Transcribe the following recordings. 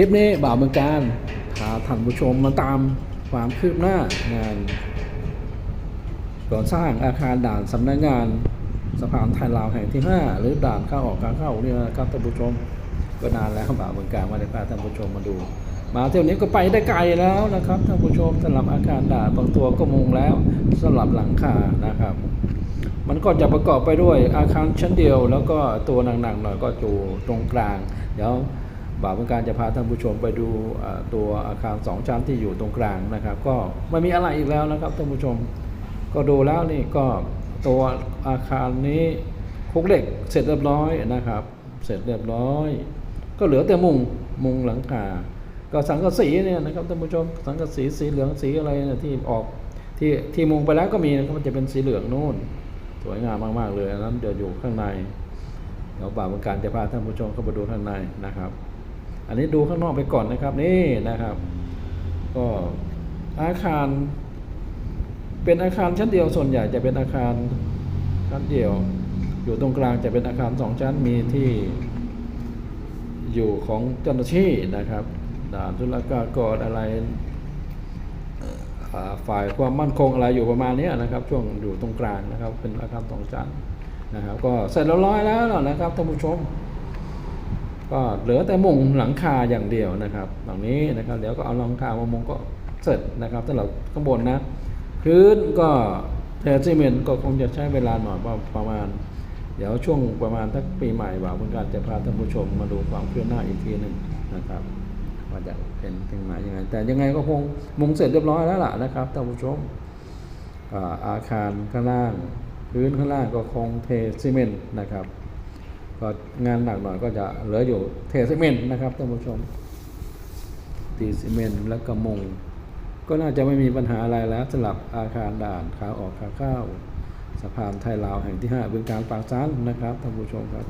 คลิปนี้บ่าวเมืองการพาท่านผู้ชมมาตามความคืบหน้างานก่อสร้างอาคารด่านสำนักงานสะพานไทยลาวแห่งที่ 5 หรือด่านเข้าออกการเข้าเนี่ยนะครับท่านผู้ชมก็นานแล้วบ่าวเมืองการมาได้พาท่านผู้ชมมาดู มาเที่ยวนี้ก็ไปได้ไกลแล้วนะครับท่านผู้ชมสำหรับอาคารด่านบางตัวก็มุงแล้วสำหรับหลังคานะครับ มันก็จะประกอบไปด้วยอาคารชั้นเดียว แล้วก็ตัวหนักๆหน่อยก็อยู่ตรงกลางเดี๋ยว บ่าวเมืองการจะพาท่านผู้ชมไปดูตัวอาคารสองชั้นที่อยู่ตรงกลางนะครับ ก็ไม่มีอะไรอีกแล้วนะครับท่านผู้ชม ก็ดูแล้วนี่ก็ตัวอาคารนี้คุกเหล็กเสร็จเรียบร้อยนะครับ เสร็จเรียบร้อย ก็เหลือแต่มุงมุงหลังคาก็สังกะสีเนี่ยนะครับท่านผู้ชมสังกะสีสีเหลืองสีอะไรเนี่ยที่ออกที่ที่มุงไปแล้วก็มีนะครับมันจะเป็นสีเหลืองนู่น สวยงามมากๆเลยนนั้นเดี๋ยวอยู่ข้างในเดี๋ยวบ่าวเมืองการจะพาท่านผู้ชมเข้าไปดูข้างในนะครับ อันนี้ดูข้างนอกไปก่อนนะครับนี่นะครับ ก็อาคาร เป็นอาคารชั้นเดียวส่วนใหญ่จะเป็นอาคารชั้นเดียว อยู่ตรงกลางจะเป็นอาคารสองชั้นมีที่อยู่ของเจ้าหน้าที่นะครับด่านทุรกากรอะไรฝ่ายความมั่นคงอะไรอยู่ประมาณนี้นะครับ ช่วงอยู่ตรงกลางนะครับ เป็นอาคารสองชั้นนะครับ ก็เสร็จแล้วร้อยแล้วนะครับท่านผู้ชม ก็เหลือแต่มุงหลังคาอย่างเดียวนะครับหลังนี้นะครับเดี๋ยวก็เอาหลังคามามุงก็เสร็จนะครับสำหรับข้างบนนะพื้นก็เทซีเมนต์ก็คงจะใช้เวลาหน่อยประมาณ เดี๋ยวช่วงประมาณทักปีใหม่บ่าวเหมือนกันจะพาท่านผู้ชมมาดูความเคืบหน้าอีกทีหนึ่งนะครับว่าจะเป็นถึงไหนยังไงแต่ยังไงก็คงมุงเสร็จเรียบร้อยแล้วล่ะนะครับท่านผู้ชมอาอาคารข้างล่าง พื้นข้างล่างก็คงเทซีเมนต์นะครับ ก็งานหนักหน่อยก็จะเหลืออยู่เทซีเมนต์นะครับท่านผู้ชมตีซีเมนต์แล้วก็มุงก็น่าจะไม่มีปัญหาอะไรแล้วสำหรับอาคารด่านขาออกขาเข้าสะพานไทยลาวแห่งที่5บึงการปากซานนะครับท่านผู้ชมครับ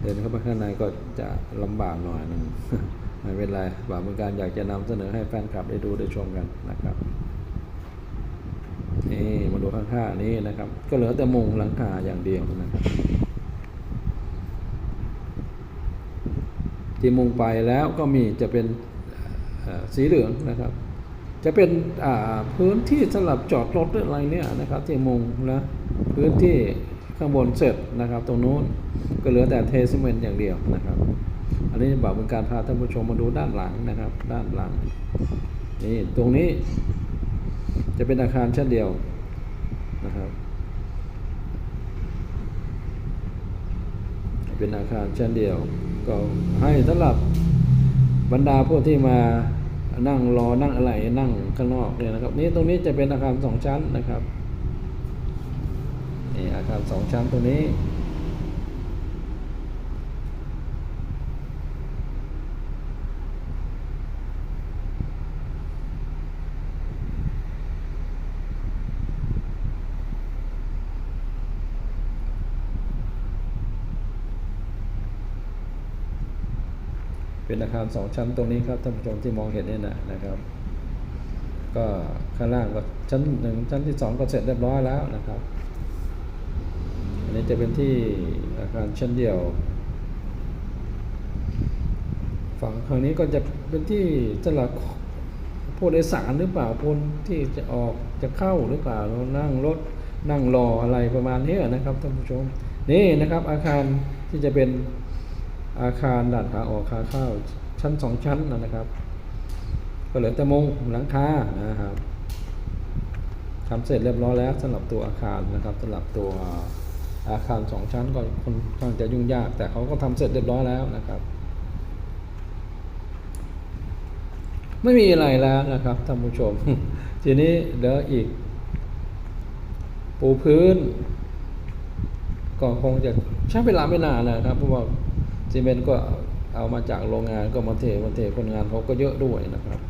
เดินเข้าไปข้างในก็จะลำบากหน่อยหนึงไม่เป็นไรบ่าวเมืองการอยากจะนำเสนอให้แฟนคลับได้ดูได้ชมกันนะครับนี่มาดูข้างๆนี้นะครับ ก็เหลือแต่มุงหลังคาอย่างเดียวนะครับ ที่มุงไปแล้วก็มีจะเป็นสีเหลืองนะครับ จะเป็นพื้นที่สำหรับจอดรถหรืออะไรเนี่ยนะครับ ที่มุงนะพื้นที่ข้างบนเสร็จนะครับ ตรงนู้นก็เหลือแต่เทซีเมนต์อย่างเดียวนะครับ อันนี้บอกเป็นการพาท่านผู้ชมมาดูด้านหลังนะครับ ด้านหลังนี่ตรงนี้จะเป็นอาคารชั้นเดียวนะครับ เป็นอาคารชั้นเดียว ก็ให้สำหรับบรรดาพวกที่มานั่งรอนั่งอะไรนั่งข้างนอกเนี่ยนะครับ นี่ตรงนี้จะเป็นอาคารสองชั้นนะครับนี่อาคารสองชั้นตรงนี้ เป็นอาคารสองชั้นตรงนี้ครับท่านผู้ชมที่มองเห็นเนี่ยนะนะครับ ก็ข้างล่างก็ชั้นหนึ่งชั้นที่สองก็เสร็จเรียบร้อยแล้วนะครับ อันนี้จะเป็นที่อาคารชั้นเดียว ฝั่งทางนี้ก็จะเป็นที่สำหรับผู้โดยสารหรือเปล่าคนที่จะออกจะเข้าหรือเปล่าเรานั่งรถนั่งรออะไรประมาณนี้นะครับท่านผู้ชมนี่นะครับอาคารที่จะเป็น อาคารด่านขาออกขาเข้าชั้นสองชั้นนะครับก็เหลือแต่มุงหลังคานะครับทำเสร็จเรียบร้อยแล้วสำหรับตัวอาคารนะครับสำหรับตัวอาคารสองชั้นก็ค่อนข้างจะยุ่งยาก แต่เขาก็ทำเสร็จเรียบร้อยแล้วนะครับ ไม่มีอะไรแล้วนะครับท่านผู้ชม ทีนี้เหลืออีก ปูพื้น ก็คงจะใช้เวลาไม่นานนะครับเพราะว่า ซีเมนต์ก็เอามาจากโรงงานก็มาเทมาเทคนงานเขาก็เยอะด้วยนะครับ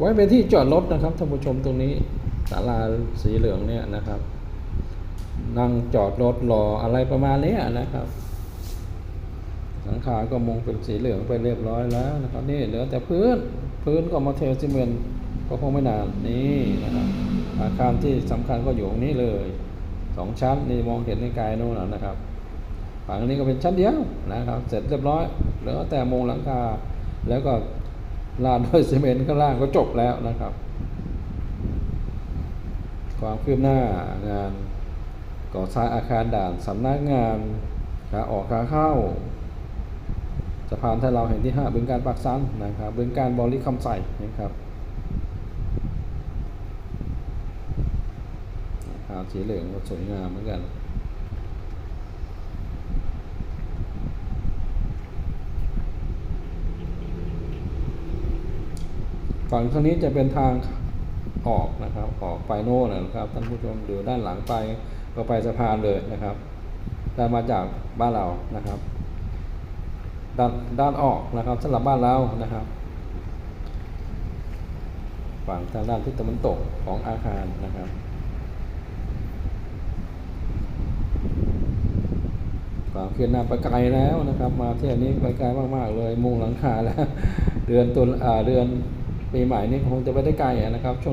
ไว้เป็นที่จอดรถนะครับท่านผู้ชมตรงนี้ศาลาสีเหลืองเนี่ยนะครับ นั่งจอดรถรออะไรประมาณนี้นะครับ งคาก็มงเป็นสีเหลืองไปเรียบร้อยแล้วนะครับ นี่เหลือแต่พื้นพื้นก็มาเทลซีเมนต์ก็คงไม่นานนี่นะครับอาคารที่สำคัญก็อยู่ตรงนี้เลยสองชั้นนี่มองเห็นในไกลโน่นนะนะครับฝั่งนี้ก็เป็นชั้นเดียวนะครับ เสร็จเรียบร้อยเหลือแต่มุงหลังคาแล้วก็ลาดด้วยซีเมนต์ข้างล่างก็จบแล้วนะครับ ความคืบหน้างานก่อสร้างอาคารด่านสำนักงานขาออกขาเข้า สะพานไทยลาวแห่งที่5บึงการปากซันนะครับบึงการบริคำใส่นะครับอาคารสีเหลืองก็สวยงามเหมือนกันฝั่งทางนี้จะเป็นทางออกนะครับ ออกไปโน่นนะครับท่านผู้ชมดูด้านหลังไปก็ไปสะพานเลยนะครับได้มาจากบ้านเรานะครับ ด้านด้านออกนะครับสำหรับบ้านเรานะครับ ฝั่งทางด้านทิศตะวันตกของอาคารนะครับความเคลื่อนหน้าไปไกลแล้วนะครับ มาเที่ยวนี้ไปไกลมากๆเลยมุงหลังคาแล้วเดือนตุลาเดือนปีใหม่นี้คงจะไปได้ไกลนะครับช่วง